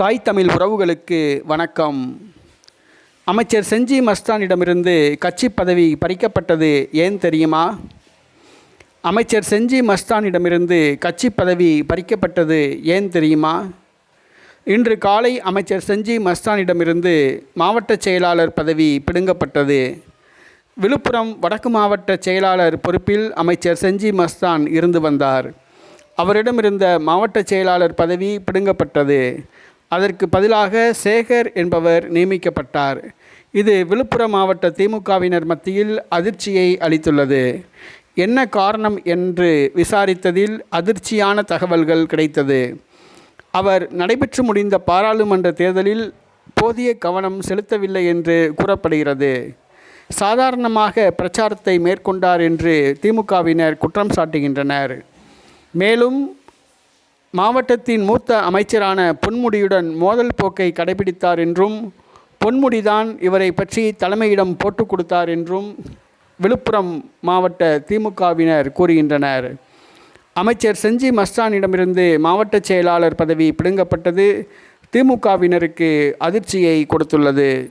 தாய் தமிழ் உறவுகளுக்கு வணக்கம். அமைச்சர் செஞ்சி மஸ்தானிடமிருந்து கட்சி பதவி பறிக்கப்பட்டது ஏன் தெரியுமா? அமைச்சர் செஞ்சி மஸ்தானிடமிருந்து கட்சி பதவி பறிக்கப்பட்டது ஏன் தெரியுமா? இன்று காலை அமைச்சர் செஞ்சி மஸ்தானிடமிருந்து மாவட்ட செயலாளர் பதவி பிடுங்கப்பட்டது. விழுப்புரம் வடக்கு மாவட்ட செயலாளர் பொறுப்பில் அமைச்சர் செஞ்சி மஸ்தான் இருந்து வந்தார். அவரிடமிருந்த மாவட்ட செயலாளர் பதவி பிடுங்கப்பட்டது. அதற்கு பதிலாக சேகர் என்பவர் நியமிக்கப்பட்டார். இது விழுப்புரம் மாவட்ட திமுகவினர் மத்தியில் அதிர்ச்சியை அளித்துள்ளது. என்ன காரணம் என்று விசாரித்ததில் அதிர்ச்சியான தகவல்கள் கிடைத்தது. அவர் நடைபெற்று முடிந்த பாராளுமன்ற தேர்தலில் போதிய கவனம் செலுத்தவில்லை என்று கூறப்படுகிறது. சாதாரணமாக பிரச்சாரத்தை மேற்கொண்டார் என்று திமுகவினர் குற்றம் சாட்டுகின்றனர். மேலும் மாவட்டத்தின் மூத்த அமைச்சரான பொன்முடியுடன் மோதல் போக்கை கடைபிடித்தார் என்றும் பொன்முடிதான் இவரை பற்றி தலைமையிடம் போட்டுக் கொடுத்தார் என்றும் விழுப்புரம் மாவட்ட திமுகவினர் கூறுகின்றனர். அமைச்சர் செஞ்சி மஸ்தானிடமிருந்து மாவட்ட செயலாளர் பதவி பிடுங்கப்பட்டது திமுகவினருக்கு அதிர்ச்சியை கொடுத்துள்ளது.